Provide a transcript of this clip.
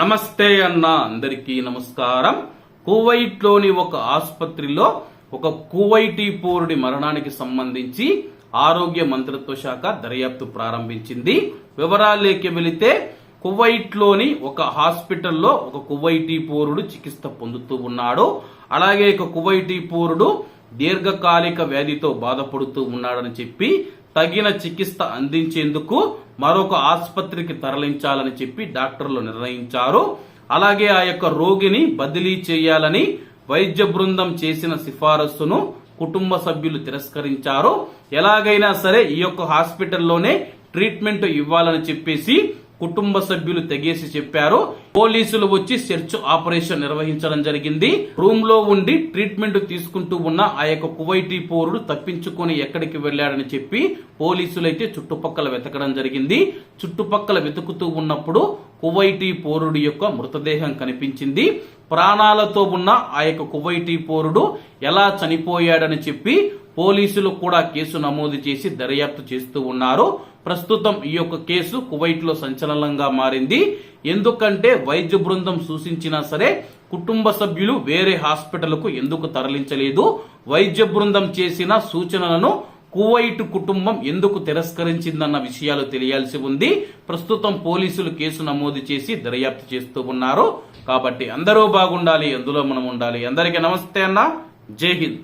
నమస్తే అన్న అందరికీ నమస్కారం. కువైట్లోని ఒక ఆసుపత్రిలో ఒక కువైటీ పౌరుడి మరణానికి సంబంధించి ఆరోగ్య మంత్రిత్వ శాఖ దర్యాప్తు ప్రారంభించింది. వివరాలేకి వెళితే కువైట్లోని ఒక హాస్పిటల్లో ఒక కువైటీ పౌరుడు చికిత్స పొందుతూ ఉన్నాడు. అలాగే ఒక కువైటీ పౌరుడు దీర్ఘకాలిక వ్యాధితో బాధపడుతూ ఉన్నాడని చెప్పి తగిన చికిత్స అందించేందుకు మరొక ఆసుపత్రికి తరలించాలని చెప్పి డాక్టర్లు నిర్ణయించారు. అలాగే ఆ యొక్క రోగిని బదిలీ చేయాలని వైద్య బృందం చేసిన సిఫారసును కుటుంబ సభ్యులు తిరస్కరించారు. ఎలాగైనా సరే ఈ యొక్క హాస్పిటల్లోనే ట్రీట్మెంట్ ఇవ్వాలని చెప్పేసి కుటుంబ సభ్యులు తెగేసి చెప్పారు. పోలీసులు వచ్చి సెర్చ్ ఆపరేషన్ నిర్వహించడం జరిగింది. రూమ్లో ఉండి ట్రీట్మెంట్ తీసుకుంటూ ఉన్న ఆ యొక్క కువైటీ పౌరుడు తప్పించుకొని ఎక్కడికి వెళ్ళాడని చెప్పి పోలీసులు అయితే చుట్టుపక్కల వెతకడం జరిగింది. చుట్టుపక్కల వెతుకుతూ ఉన్నప్పుడు కువైటీ పౌరుడి యొక్క మృతదేహం కనిపించింది. ప్రాణాలతో ఉన్న ఆ యొక్క కువైటీ పౌరుడు ఎలా చనిపోయాడని చెప్పి పోలీసులు కూడా కేసు నమోదు చేసి దర్యాప్తు చేస్తూ ఉన్నారు. ప్రస్తుతం ఈ యొక్క కేసు కువైట్లో సంచలనంగా మారింది. ఎందుకంటే వైద్య బృందం సూచించినా సరే కుటుంబ సభ్యులు వేరే హాస్పిటల్కు ఎందుకు తరలించలేదు? వైద్య బృందం చేసిన సూచనలను కువైట్ కుటుంబం ఎందుకు తిరస్కరించిందన్న విషయాలు తెలియాల్సి ఉంది. ప్రస్తుతం పోలీసులు కేసు నమోదు చేసి దర్యాప్తు చేస్తూ ఉన్నారు. కాబట్టి అందరూ బాగుండాలి అందులో మనం ఉండాలి. అందరికీ నమస్తే అన్న. జై హింద్.